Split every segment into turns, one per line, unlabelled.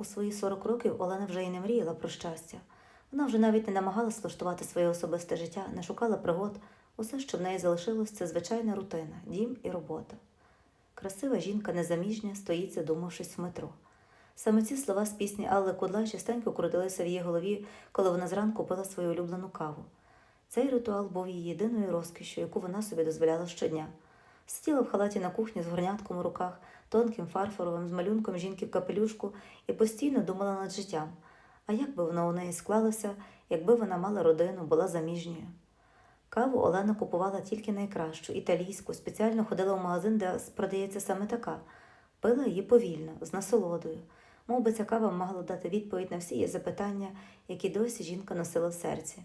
У свої 40 років Олена вже й не мріяла про щастя. Вона вже навіть не намагалась влаштувати своє особисте життя, не шукала пригод. Усе, що в неї залишилось, це звичайна рутина, дім і робота. Красива жінка незаміжня стоїть, задумавшись в метро. Саме ці слова з пісні Алли Кудла частенько крутилися в її голові, коли вона зранку пила свою улюблену каву. Цей ритуал був її єдиною розкішшю, яку вона собі дозволяла щодня. Сиділа в халаті на кухні з горнятком у руках, тонким фарфоровим, з малюнком жінки в капелюшку і постійно думала над життям. А як би воно у неї склалося, якби вона мала родину, була заміжньою? Каву Олена купувала тільки найкращу, італійську, спеціально ходила в магазин, де продається саме така. Пила її повільно, з насолодою. Мов би ця кава могла дати відповідь на всі її запитання, які досі жінка носила в серці.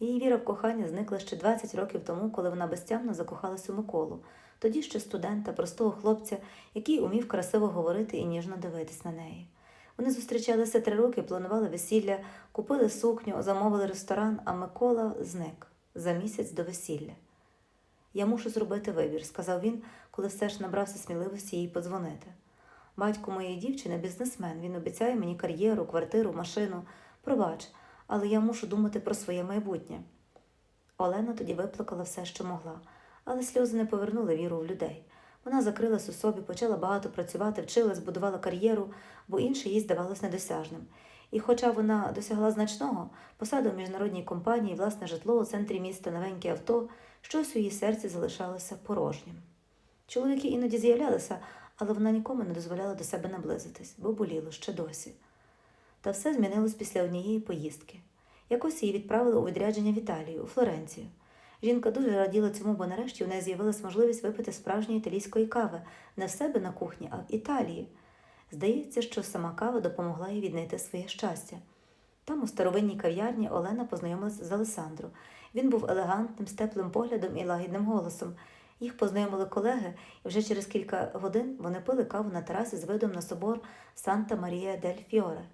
Її віра в кохання зникла ще 20 років тому, коли вона безтямно закохалась у Миколу, тоді ще студента, простого хлопця, який умів красиво говорити і ніжно дивитись на неї. Вони зустрічалися три роки, планували весілля, купили сукню, замовили ресторан, а Микола зник за місяць до весілля. Я мушу зробити вибір, сказав він, коли все ж набрався сміливості їй подзвонити. Батько моєї дівчини бізнесмен. Він обіцяє мені кар'єру, квартиру, машину. Пробач, але я мушу думати про своє майбутнє. Олена тоді виплакала все, що могла, але сльози не повернули віру в людей. Вона закрилась у собі, почала багато працювати, вчилась, будувала кар'єру, бо інше їй здавалось недосяжним. І хоча вона досягла значного, посаду в міжнародній компанії, власне житло у центрі міста, новеньке авто, щось у її серці залишалося порожнім. Чоловіки іноді з'являлися, але вона нікому не дозволяла до себе наблизитись, бо боліло ще досі. Та все змінилось після однієї поїздки. Якось її відправили у відрядження в Італію, у Флоренцію. Жінка дуже раділа цьому, бо нарешті у неї з'явилась можливість випити справжньої італійської кави не в себе на кухні, а в Італії. Здається, що сама кава допомогла їй віднайти своє щастя. Там, у старовинній кав'ярні, Олена познайомилася з Алесандро. Він був елегантним, з теплим поглядом і лагідним голосом. Їх познайомили колеги, і вже через кілька годин вони пили каву на терасі з видом на собор Санта Марія дель Фіоре.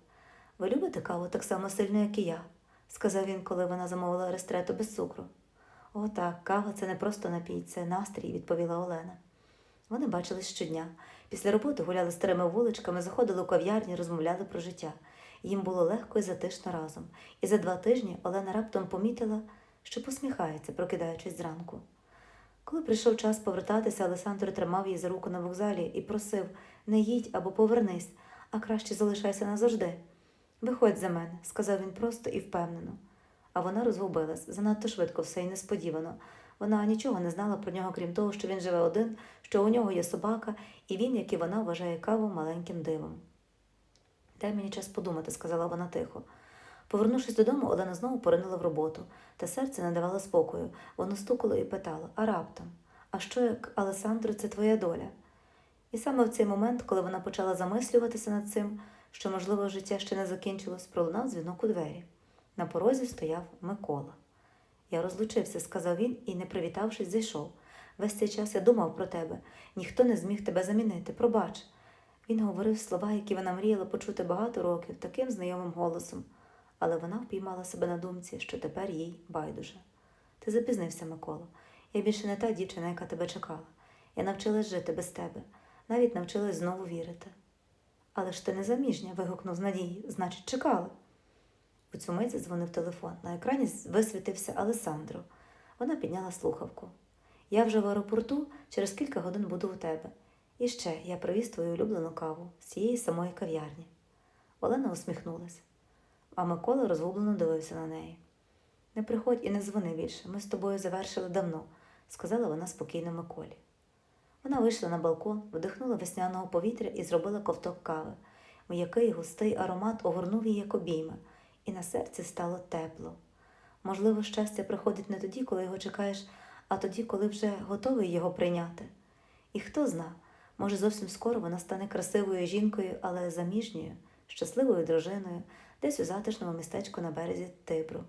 Ви любите каву так само сильно, як і я, сказав він, коли вона замовила рестрету без цукру. О, так, кава це не просто напій, це настрій, відповіла Олена. Вони бачились щодня. Після роботи гуляли старими вуличками, заходили у кав'ярні, розмовляли про життя. Їм було легко і затишно разом. І за два тижні Олена раптом помітила, що посміхається, прокидаючись зранку. Коли прийшов час повертатися, Олександр тримав її за руку на вокзалі і просив не їдь або повернись, а краще залишайся назавжди. Виходь за мене, сказав він просто і впевнено. А вона розгубилась занадто швидко, все і несподівано. Вона нічого не знала про нього, крім того, що він живе один, що у нього є собака, і він, як і вона, вважає каву маленьким дивом. Дай мені час подумати, сказала вона тихо. Повернувшись додому, Олена знову поринула в роботу, та серце не давало спокою. Воно стукало і питало а раптом, а що як Алесандро, це твоя доля? І саме в цей момент, коли вона почала замислюватися над цим, що, можливо, життя ще не закінчилось, пролунав дзвінок у двері. На порозі стояв Микола. Я розлучився, сказав він і, не привітавшись, зайшов. Весь цей час я думав про тебе. Ніхто не зміг тебе замінити. Пробач. Він говорив слова, які вона мріяла почути багато років, таким знайомим голосом, але вона впіймала себе на думці, що тепер їй байдуже. Ти запізнився, Микола. Я більше не та дівчина, яка тебе чекала. Я навчилась жити без тебе, навіть навчилась знову вірити. Але ж ти не заміжня, вигукнув з надії, значить, чекала. У цю мить задзвонив телефон. На екрані висвітився Алесандро. Вона підняла слухавку. Я вже в аеропорту, через кілька годин буду у тебе. І ще я привіз твою улюблену каву з цієї самої кав'ярні. Олена усміхнулася, а Микола розгублено дивився на неї. Не приходь і не дзвони більше. Ми з тобою завершили давно, сказала вона спокійно Миколі. Вона вийшла на балкон, вдихнула весняного повітря і зробила ковток кави. М'який густий аромат огорнув її як обійми, і на серці стало тепло. Можливо, щастя приходить не тоді, коли його чекаєш, а тоді, коли вже готовий його прийняти. І хто зна, може, зовсім скоро вона стане красивою жінкою, але заміжньою, щасливою дружиною, десь у затишному містечку на березі Тибру.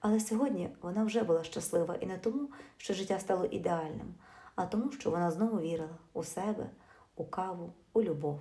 Але сьогодні вона вже була щаслива і не тому, що життя стало ідеальним, а тому, що вона знову вірила у себе, у каву, у любов.